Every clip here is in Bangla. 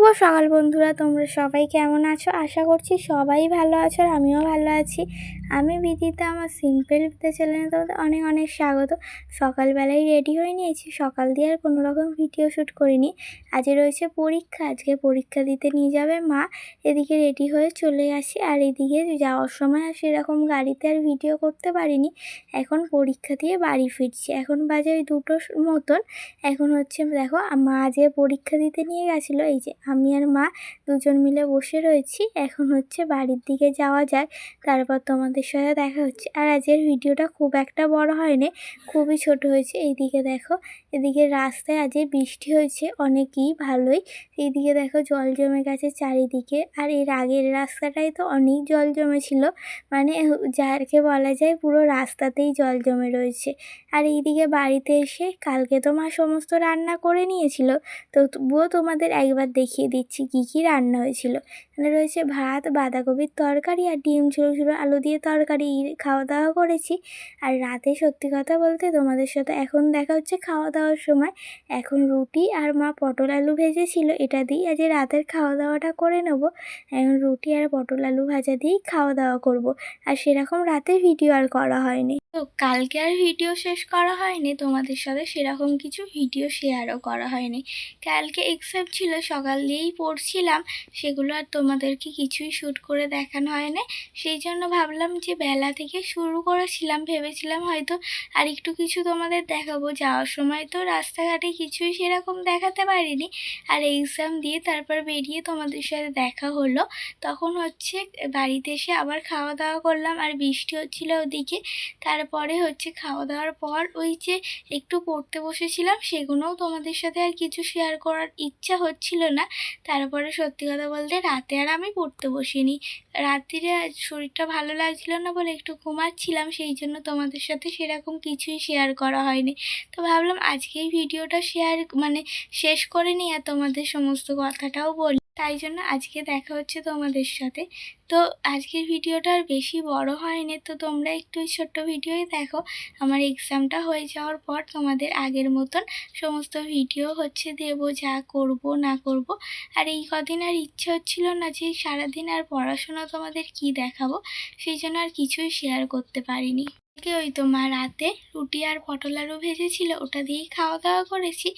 শুভ সকাল বন্ধুরা, তোমরা সবাই কেমন আছো? আশা করছি সবাই ভালো আছো আর আমিও ভালো আছি। আমি বিদিতা, আমার সিম্পল বিদ্যা চ্যানেলে তোমাদের অনেক অনেক স্বাগত। সকালবেলায় রেডি হয়ে নিয়েছি, সকাল দিয়ে আর কোনো রকম ভিডিও শ্যুট করিনি। আজকে রয়েছে পরীক্ষা, আজকে পরীক্ষা দিতে নিয়ে যাবে মা। এদিকে রেডি হয়ে চলে আসি আর এদিকে যাওয়ার সময় আর সেরকম গাড়িতে আর ভিডিও করতে পারিনি। এখন পরীক্ষা দিয়ে বাড়ি ফিরছি। এখন বাজে ওই দুটো মতন। এখন হচ্ছে দেখো, মা যে পরীক্ষা দিতে নিয়ে গেছিল, এই যে আমি আর মা দুজন মিলে বসে রয়েছি। এখন হচ্ছে বাড়ির দিকে যাওয়া যায় তারপর তোমাদের সাথে দেখা হচ্ছে। আর আজকের ভিডিওটা খুব একটা বড় হয়নি, খুবই ছোট হয়েছে। এইদিকে দেখো, এদিকে রাস্তায় আজকে বৃষ্টি হয়েছে, অনেকই ভালোই। এইদিকে দেখো জল জমে গেছে চারিদিকে। আর এর আগের রাস্তাটাই তো অনেক জল জমেছিল। মানে যারকে বলা যায় পুরো রাস্তাতেই জল জমে রয়েছে। আর এইদিকে বাড়িতে এসে কালকে তো মা সমস্ত রান্না করে নিয়েছিল। তো তবুও তোমাদের একবার দেখিয়ে দিচ্ছি কী কী রান্না হয়েছিল। এখানে রয়েছে ভাত, বাঁধাকপির তরকারি আর ডিম ঝুড়ো ঝুড়ো আলু দিয়ে তরকারি। খাওয়া দাওয়া করেছি। আর রাতে সত্যি কথা বলতে তোমাদের সাথে এখন দেখা হচ্ছে খাওয়া দাওয়ার সময়। এখন রুটি আর মা পটল আলু ভেজেছিল, এটা দিয়েই আজ রাতের খাওয়া দাওয়াটা করে নেব। এখন রুটি আর পটল আলু ভাজা দিয়েই খাওয়া দাওয়া করব। আর সেরকম রাতে ভিডিও আর করা হয়নি। তো কালকে আর ভিডিও শেষ করা হয়নি, তোমাদের সাথে সেরকম কিছু ভিডিও শেয়ারও করা হয়নি। কালকে এক্সাম ছিল সকাল দিয়েই পড়ছিলাম, সেগুলো আর তোমাদেরকে কিছুই শ্যুট করে দেখানো হয়নি। সেই জন্য ভাবলাম যে বেলা থেকে শুরু করেছিলাম, ভেবেছিলাম হয়তো আর একটু কিছু তোমাদের দেখাবো। যাওয়ার সময় তো রাস্তাঘাটে কিছুই সেরকম দেখাতে পারিনি। আর এক্সাম দিয়ে তারপর বেরিয়ে তোমাদের সাথে দেখা হলো। তখন হচ্ছে বাড়িতে এসে আবার খাওয়া দাওয়া করলাম, আর বৃষ্টি হচ্ছিল ওদিকে। তারপরে হচ্ছে খাওয়া দাওয়ার পর ওই যে একটু পড়তে বসেছিলাম, সেগুলোও তোমাদের সাথে আর কিছু শেয়ার করার ইচ্ছা হচ্ছিল না। তারপরে সত্যি কথা বলতে রাতে আর আমি পড়তে বসিনি। রাত্রিরে শরীরটা ভালো লাগছিল না বলে একটু ঘুমাচ্ছিলাম, সেই জন্য তোমাদের সাথে সেরকম কিছুই শেয়ার করা হয়নি। তো ভাবলাম আজকেই ভিডিওটা শেয়ার মানে শেষ করে আর তোমাদের সমস্ত কথাটাও বলি। তাই জন্য আজকে দেখা হচ্ছে তোমাদের সাথে। তো আজকের ভিডিওটা আর বেশি বড় হয়নি, তো তোমরা একটু ছোট্ট ভিডিওই দেখো। আমার এক্সামটা হয়ে যাওয়ার পর তোমাদের আগের মতন সমস্ত ভিডিও হচ্ছে দেবো, যা করব, না করব। আর এই কদিন আর ইচ্ছে হচ্ছিল না যে সারাদিন আর পড়াশোনা তোমাদের কি দেখাবো, সেই জন্য আর কিছুই শেয়ার করতে পারিনি। আজকে ওই তোমার রাতে রুটি আর পটল আলু ভেজেছিল, ওটা দিয়েই খাওয়া দাওয়া করেছি।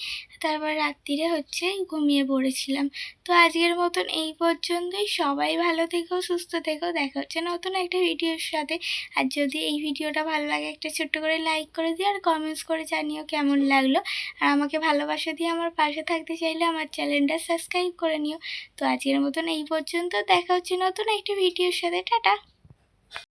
তারপর রাত্রিরে হচ্ছে ঘুমিয়ে পড়েছিলাম। তো আজকের মতন এই পর্যন্তই। সবাই ভালো থেকো, সুস্থ থেকো। দেখা হচ্ছে নতুন একটা ভিডিওর সাথে। আর যদি এই ভিডিওটা ভালো লাগে, একটা ছোট্ট করে লাইক করে দিও আর কমেন্টস করে জানিও কেমন লাগল। আর আমাকে ভালোবাসা দিয়ে আমার পাশে থাকতে চাইলে আমার চ্যানেলটা সাবস্ক্রাইব করে নিও। তো আজকের মতন এই পর্যন্ত। দেখা হচ্ছে নতুন একটা ভিডিওর সাথে। টাটা!